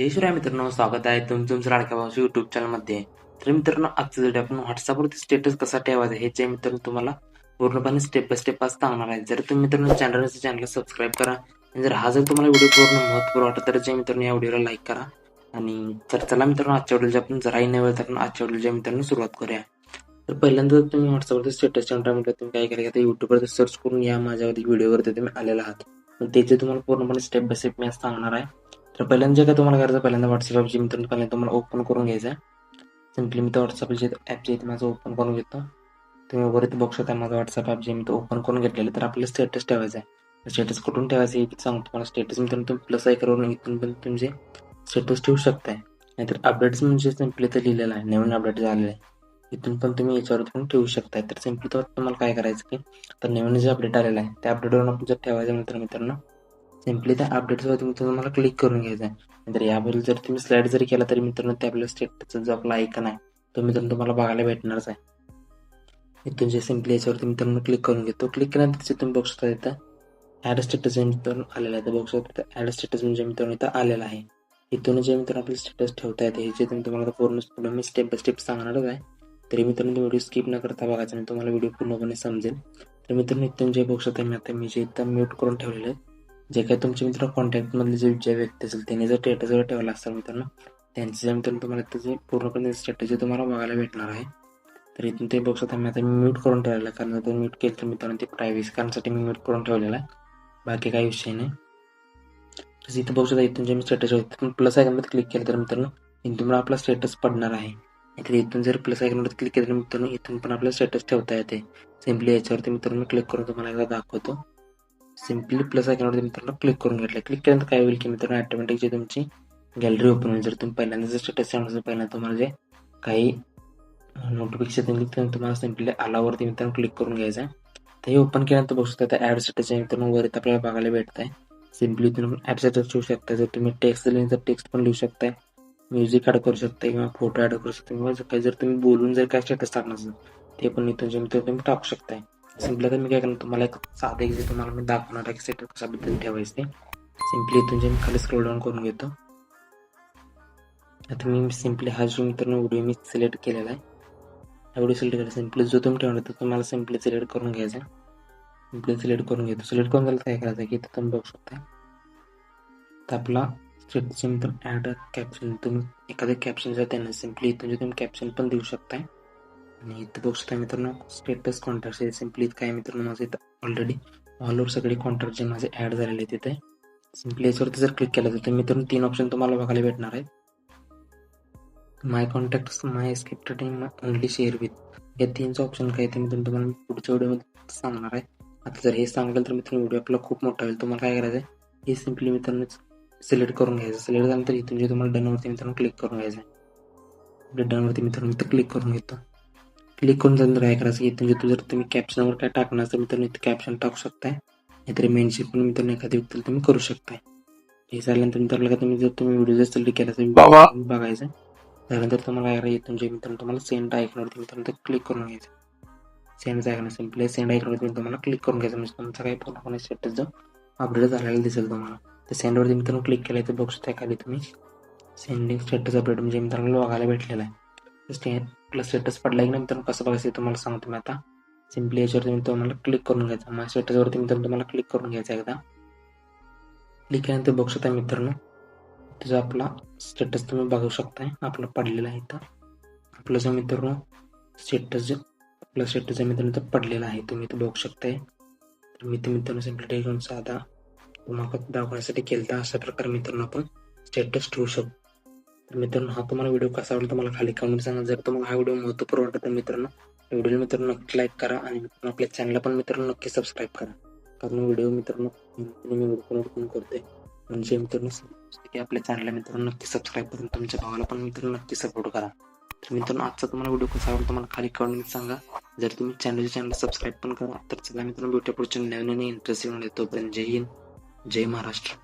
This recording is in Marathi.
जय शिवराय मित्रांनो स्वागत आहे तुमचं तुमचं लाडक्या भावाच्या युट्यूब चॅनलमध्ये तर मित्रांनो आजच्या व्हिडिओ आपण व्हॉट्सअपवरती स्टेटस कसा ठेवायचा हे जे मित्रांनो तुम्हाला पूर्णपणे स्टेप बाय स्टेप आज सांगणार आहे. जर तुम्ही मित्रांनो चॅनल चॅनलला सबस्क्राईब करा. आणि जर हा जर तुम्हाला व्हिडिओ पूर्ण महत्त्वपूर्ण वाटत तर जे मित्रांनो या व्हिडिओला लाईक करा. आणि तर चला मित्रांनो आजच्या व्हिडिओची आपण जराही नाही वेळ तर आजच्या व्हिडिओच्या मित्रांनो सुरुवात करूया. तर पहिल्यांदा जर तुम्ही व्हॉट्सअपवरती स्टेटस चॅनल म्हटलं तुम्ही काय करायचं तर युट्यूबवरती सर्च करून या माझ्यावरती व्हिडिओवरती तुम्ही आलेला आहात. त्याचे तुम्हाला पूर्णपणे स्टेप बाय स्टेप मी आज सांगणार आहे. तर पहिल्यांदा जे काय तुम्हाला करायचं पहिल्यांदा व्हॉट्सअप ॲपची मित्रांनो पहिल्यांदा तुम्हाला ओपन करून घ्यायचं आहे सिम्पली मी तर व्हॉट्सअप जे ॲप जे आहे माझं ओपन करून घेतो. तुम्ही वरती बघू शकता माझं व्हॉट्सअप ॲप जे मी तो ओपन करून घेतलेलं तर आपल्याला स्टेटस ठेवायचं आहे. स्टेटस कुठून ठेवायचं हे सांगतो तुम्हाला. स्टेटस मित्रांनो तुम्ही प्लस आय करून इथून पण तुमचे स्टेटस ठेवू शकताय. नाहीतर अपडेट्स म्हणजे सिम्पली तर लिहिलेलं आहे. नवीन अपडेट झालेलं आहे इथून पण तुम्ही याच्यावर पण ठेवू शकताय. तर सिम्पली तर तुम्हाला काय करायचं की तर नवीन जे अपडेट आलेलं आहे त्या अपडेटवरून आपण जर ठेवायचं मित्र मित्रांनो सिम्पली त्या अपडेट्सवरती मित्रांनो तुम्हाला क्लिक करून घ्यायचं आहे नंतर याबद्दल जर तुम्ही स्लाईड जरी केला तरी मित्रांनो ते आपल्या स्टेटसचा जो आपला ऐकन आहे तो मित्रांनो तुम्हाला बघायला भेटणारच आहे. इथून जे सिम्पली याच्यावरती मित्रांनो क्लिक करून घेतो क्लिक केल्यानंतर तिथे तुम्ही बघू शकता इथं ॲड स्टेटस मित्रांनो आलेला आहे. तर बघू शकता ॲड स्टेटस म्हणजे मित्रांनो इथं आलेला आहे. इथून जे मित्रांनो आपले स्टेटस ठेवता येते हे जे तुम्ही तुम्हाला पूर्ण पुढे मी स्टेप बाय स्टेप सांगणारच आहे. तरी मित्रांनो तुम्ही व्हिडिओ स्किप न करता बघायचा आणि तुम्हाला व्हिडिओ पूर्णपणे समजेल. तर मित्रांनो इथून जे बघू शकता मी आता मी जे इथं म्यूट करून ठेवलेलं आहे जे काही तुमचे मित्र कॉन्टॅक्टमधले जे जे व्यक्ती असेल त्यांनी जर स्टेटसवर ठेवला असेल मित्रांनो त्यांचे जे मित्रांनो तुम्हाला त्याचे पूर्णपणे स्टेटस तुम्हाला बघायला भेटणार आहे तर इथून ते बघू शकता मी आता मी म्यूट करून ठेवलेला आहे कारण जर म्यूट केलं तर मित्रांनो ते प्रायव्हेसी कारणसाठी मी म्यूट करून ठेवलेलं आहे. बाकी काही विषय नाही. तर इथं बघू शकता इथून जे मी स्टेटस पण प्लस आयकॉनमध्ये क्लिक केलं तर मित्रांनो इथून तुम्हाला आपला स्टेटस पडणार आहे. तर इथून जर प्लस आयकॉनवर क्लिक केलं तर मित्रांनो इथून पण आपला स्टेटस ठेवता येते. सिम्पली याच्यावरती मित्रांनो क्लिक करून तुम्हाला एकदा दाखवतो. सिम्पली प्लस आयकॉनवरती मित्रांनो क्लिक करून घेतलं क्लिक केल्यानंतर काय होईल की मित्रांनो ऑटोमॅटिक जे तुमची गॅलरी ओपन होईल जर तुम्ही पहिल्यांदा जर स्टेटस ठेवणार पहिल्यांदा तुम्हाला जे काही नोटिफिकेशन येतील तुम्हाला सिम्पली आलावरती मित्रांनो क्लिक करून घ्यायचं आहे. तर ओपन केल्यानंतर बघू शकता ॲड स्टेटस मित्रांनो वरती आपल्याला बघायला भेटत आहे सिम्पली तुम्ही ॲड स्टेटस ठेवू शकता. जर तुम्ही टेक्स्ट दिले तर टेक्स्ट पण लिहू शकताय. म्युझिक ॲड करू शकता किंवा फोटो ॲड करू शकता किंवा काही जर तुम्ही बोलून जर काय स्टेटस टाकणार असेल ते पण इथून जे मित्र तुम्ही टाकू शकताय. सिम्पली आता मी काय करणार तुम्हाला एक साधं एक जे तुम्हाला मी दाखवणार आहे सेटअप कशा पद्धतीने ठेवायचं ते सिम्पली इथून जे मी खाली स्क्रोल डाऊन करून घेतो. आता मी सिम्पली हा जो मित्रांनो व्हिडिओ मी सिलेक्ट केलेला आहे. हा व्हिडिओ सिलेक्ट केला सिम्पली जो तुम्ही ठेवणार तर तुम्हाला सिम्पली सिलेक्ट करून घ्यायचा सिम्पली सिलेक्ट करून घेतो. सिलेक्ट करून झालं काय करायचं की इथं तुम्ही बघू शकता. तर आपला स्क्रिप्टचे मित्र ॲड कॅप्शन तुम्ही एखाद्या कॅप्शन जर त्यांना सिम्पली इथून जे तुम्ही कॅप्शन पण देऊ शकताय. आणि इथं बघू शकता मित्रांनो स्टेटस कॉन्टॅक्ट सिम्पली काय मित्रांनो माझं इथं ऑलरेडी ऑल ओव्हर सगळे कॉन्टॅक्ट जे माझे ॲड झालेले आहेत तिथे सिम्पली याच्यावरती जर क्लिक केलं तर मित्रांनो तीन ऑप्शन तुम्हाला बघायला भेटणार आहेत. माय कॉन्टॅक्ट माय स्क्रिप्टेड आणि ओनली शेअर विथ या तीनचं ऑप्शन काय ते मित्रांनो तुम्हाला मी पुढच्या व्हिडिओमध्ये सांगणार आहे. आता जर हे सांगेल तर मित्रांनो व्हिडिओ आपला खूप मोठा होईल. तुम्हाला काय करायचं आहे हे सिम्पली मित्रांनो सिलेक्ट करून घ्यायचं. सिलेक्ट झाल्यानंतर इथून जे तुम्हाला डनवरती मित्रांनो क्लिक करून घ्यायचं आहे डनवरती मित्रांनो इथं क्लिक करून घेतो. क्लिक करून झाल्यानंतर काय करायचं. इथून जे जर तुम्ही कॅप्शनवर काय टाकणार तर मित्रांनो इथं कॅप्शन टाकू शकताय. नाहीतर मेनशिप पण मित्रांनो एखाद्या व्यक्तीला तुम्ही करू शकताय. हे झाल्यानंतर मित्रांनो का तुम्ही जर तुम्ही व्हिडिओ जर सिलेक्ट केला तर बघायचं. त्यानंतर तुम्हाला काय करायचं जे मित्रांनो तुम्हाला सेंड ऐकण्यावरती मित्रांनो क्लिक करून घ्यायचं. सेंड ऐकणं सिम्पली सेंड ऐकण्यावरती तुम्हाला क्लिक करून घ्यायचं. म्हणजे तुमचा काही पूर्णपणे स्टेटस जो अपडेट झालेला दिसेल तुम्हाला. तर सेंडवरती मित्रांनो क्लिक केलं तर बघू शकता खाली तुम्ही. सेंडिंग स्टेटस अपडेट म्हणजे मित्रांनो बघायला भेटलेला आहे. स्टे प्लस स्टेटस पडला की नाही कसं बघायचं तुम्हाला सांगतो मी आता. सिम्पली याच्यावर मी तुम्हाला क्लिक करून घ्यायचा. माझ्या स्टेटसवरती मित्रांनो तुम्हाला क्लिक करून घ्यायचा एकदा. क्लिक केल्यानंतर बघू शकता मित्रांनो तुझा आपला स्टेटस तुम्ही बघू शकताय. आपला पडलेला आहे इथं. आपलं जो मित्रांनो स्टेटस जे आपला स्टेटस जे मित्रांनो पडलेला आहे तुम्ही इथं बघू शकताय. तर मी ते मित्रांनो सिम्पली घेऊन साधा तुम्हाला दाखवण्यासाठी केलं अशा प्रकारे मित्रांनो आपण स्टेटस ठेवू शकतो. तर मित्रांनो हा तुम्हाला व्हिडिओ कसा आवडला तुम्हाला खाली कमेंट सांगा. जर तुम्हाला हा व्हिडिओ महत्त्वपूर्ण वाटत तर मित्रांनो व्हिडिओ मित्रांनो नक्की लाईक करा आणि मित्रांनो आपल्या चॅनलला पण मित्रांनो नक्की सबस्क्राईब करा. कारण व्हिडिओ मित्रांनो मी व्हिडिओ पण करते. म्हणजे मित्रांनो की आपल्या चॅनलला मित्रांनो नक्की सबस्क्राईब करून तुमच्या भावाला पण मित्रांनो नक्की सपोर्ट करा. तर मित्रांनो आजचा तुम्हाला व्हिडिओ कसा आवडला तुम्हाला खाली कमेंट सांगा. जर तुम्ही चॅनलच्या चॅनल सबस्क्राईब पण करा तर चला मित्रांनो भेटूया पुढच्या नवीन आणि इंटरेस्टिंग तोपर्यंत जय हिंद जय महाराष्ट्र.